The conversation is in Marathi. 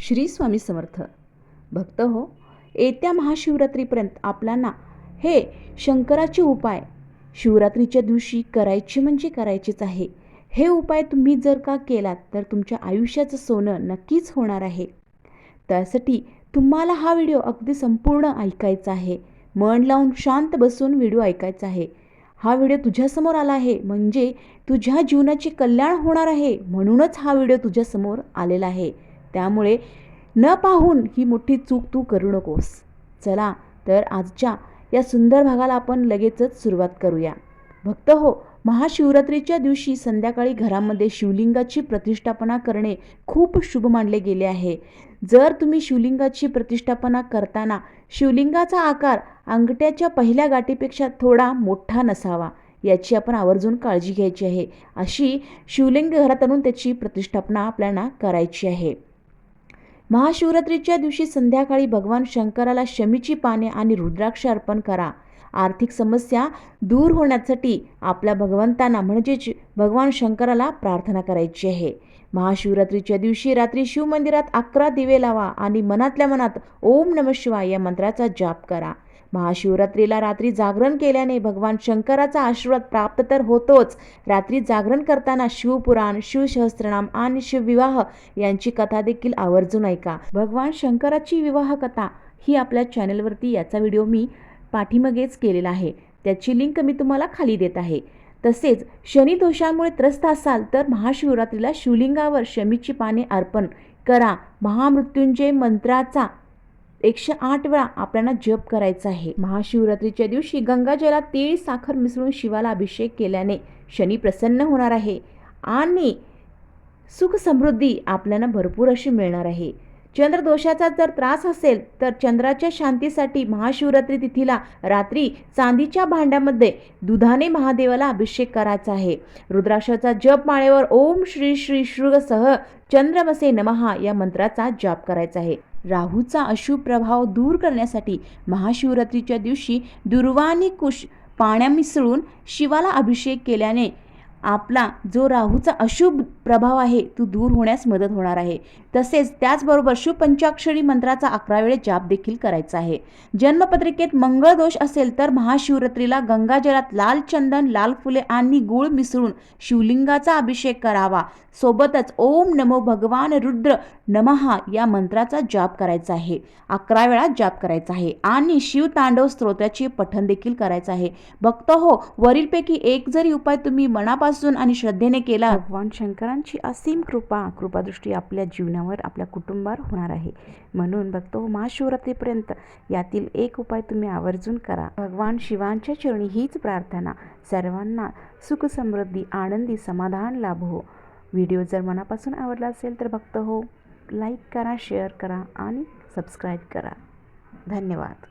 श्री स्वामी समर्थ. भक्त हो येत्या महाशिवरात्रीपर्यंत आपल्याला हे शंकराचे उपाय शिवरात्रीच्या दिवशी करायचे म्हणजे करायचेच आहे. हे उपाय तुम्ही जर का केलात तर तुमच्या आयुष्याचं सोनं नक्कीच होणार आहे. त्यासाठी तुम्हाला हा व्हिडिओ अगदी संपूर्ण ऐकायचा आहे. मन लावून शांत बसून व्हिडिओ ऐकायचा आहे. हा व्हिडिओ तुझ्यासमोर आला आहे म्हणजे तुझ्या जीवनाचे कल्याण होणार आहे म्हणूनच हा व्हिडिओ तुझ्यासमोर आलेला आहे. त्यामुळे न पाहून ही मोठी चूक तू करू नकोस. चला तर आजच्या या सुंदर भागाला आपण लगेचच सुरुवात करूया. भक्त हो महाशिवरात्रीच्या दिवशी संध्याकाळी घरामध्ये शिवलिंगाची प्रतिष्ठापना करणे खूप शुभ मानले गेले आहे. जर तुम्ही शिवलिंगाची प्रतिष्ठापना करताना शिवलिंगाचा आकार अंगठ्याच्या पहिल्या गाठीपेक्षा थोडा मोठा नसावा याची आपण आवर्जून काळजी घ्यायची आहे. अशी शिवलिंग घरात आणून त्याची प्रतिष्ठापना आपल्याला करायची आहे. महाशिवरात्रीच्या दिवशी संध्याकाळी भगवान शंकराला शमीची पाने आणि रुद्राक्ष अर्पण करा. आर्थिक समस्या दूर होण्यासाठी आपल्या भगवंतांना म्हणजेच भगवान शंकराला प्रार्थना करायची आहे. महाशिवरात्रीच्या दिवशी रात्री शिवमंदिरात अकरा दिवे लावा आणि मनातल्या मनात ओम नम शिवाय या मंत्राचा जाप करा. महाशिवरात्रीला रात्री जागरण केल्याने भगवान शंकराचा आशीर्वाद प्राप्त तर होतोच. रात्री जागरण करताना शिवपुराण शिवसहस्त्रनाम आणि शिवविवाह यांची कथा देखील आवर्जून ऐका. भगवान शंकराची विवाह कथा ही आपल्या चॅनलवरती याचा व्हिडिओ मी पाठीमागेच केलेला आहे. त्याची लिंक मी तुम्हाला खाली देत आहे. तसेच शनी दोषांमुळे त्रस्त असाल तर महाशिवरात्रीला शिवलिंगावर शमीची पाने अर्पण करा. महामृत्युंजय मंत्राचा एकशे आठ वेळा आपल्याला जप करायचा आहे. महाशिवरात्रीच्या दिवशी गंगाजलात तीळ साखर मिसळून शिवाला अभिषेक केल्याने शनी प्रसन्न होणार आहे आणि सुख समृद्धी आपल्याला भरपूर अशी मिळणार आहे. चंद्रदोषाचा जर त्रास असेल तर चंद्राच्या शांतीसाठी महाशिवरात्री तिथीला रात्री चांदीच्या भांड्यामध्ये दुधाने महादेवाला अभिषेक करायचा आहे. रुद्राक्षाचा जप माळेवर ओम श्री श्री शृगसह चंद्रमसे नमहा या मंत्राचा जाप करायचा आहे. राहूचा अशुभ प्रभाव दूर करण्यासाठी महाशिवरात्रीच्या दिवशी दुर्वा कुश पाण्या मिसळून शिवाला अभिषेक केल्याने आपला जो राहूचा अशुभ प्रभाव आहे तो दूर होण्यास मदत होणार आहे. तसेच त्याचबरोबर शुपंचाक्षरी मंत्राचा अकरा वेळे जाप देखील करायचा आहे. जन्मपत्रिकेत मंगळ दोष असेल तर महाशिवरात्रीला गंगाजलात लाल चंदन लाल फुले आणि गुळ मिसळून शिवलिंगाचा अभिषेक करावा. सोबतच ओम नमो भगवान रुद्र नमहा या मंत्राचा जाप करायचा आहे. अकरा वेळा जाप करायचा आहे. आणि शिवतांडव स्तोत्राचे पठण देखील करायचं आहे. भक्त हो वरीलपैकी एक जरी उपाय तुम्ही मनापासून आणि श्रद्धेने केला. भगवान शंकरांची असीम कृपा कृपादृष्टी आपल्या जीवनावर आपल्या कुटुंबावर होणार आहे. म्हणून बघतो हो महाशिवरात्रीपर्यंत यातील एक उपाय तुम्ही आवर्जून करा. भगवान शिवांच्या चरणी हीच प्रार्थना. सर्वांना सुख समृद्धी आनंदी समाधान लाभो. व्हिडिओ जर मनापासून आवडला असेल तर भक्त हो लाईक करा शेअर करा आणि सबस्क्राईब करा. धन्यवाद.